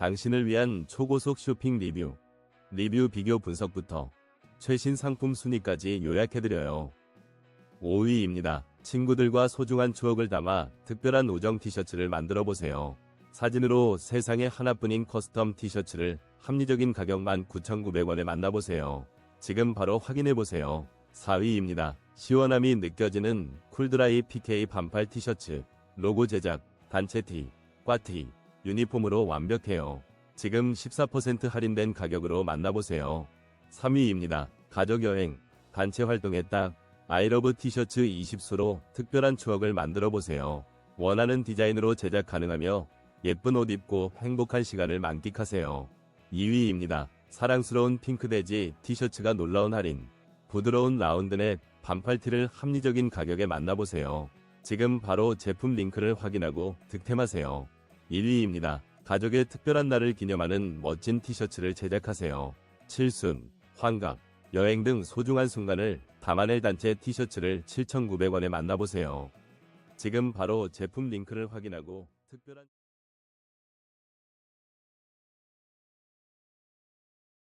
당신을 위한 초고속 쇼핑 리뷰, 리뷰 비교 분석부터 최신 상품 순위까지 요약해드려요. 5위입니다. 친구들과 소중한 추억을 담아 특별한 우정 티셔츠를 만들어 보세요. 사진으로 세상에 하나뿐인 커스텀 티셔츠를 합리적인 가격 19,900원에 만나보세요. 지금 바로 확인해보세요. 4위입니다. 시원함이 느껴지는 쿨드라이 PK 반팔 티셔츠, 로고 제작, 단체 티, 꽈티, 유니폼으로 완벽해요. 지금 14% 할인된 가격으로 만나보세요. 3위입니다. 가족여행, 단체 활동에 딱 아이러브 티셔츠 20수로 특별한 추억을 만들어 보세요. 원하는 디자인으로 제작 가능하며 예쁜 옷 입고 행복한 시간을 만끽하세요. 2위입니다. 사랑스러운 핑크돼지 티셔츠가 놀라운 할인. 부드러운 라운드넷 반팔티를 합리적인 가격에 만나보세요. 지금 바로 제품 링크를 확인하고 득템하세요. 1위입니다. 가족의 특별한 날을 기념하는 멋진 티셔츠를 제작하세요. 칠순, 환갑, 여행 등 소중한 순간을 담아낼 단체 티셔츠를 7,900원에 만나보세요. 지금 바로 제품 링크를 확인하고 특별한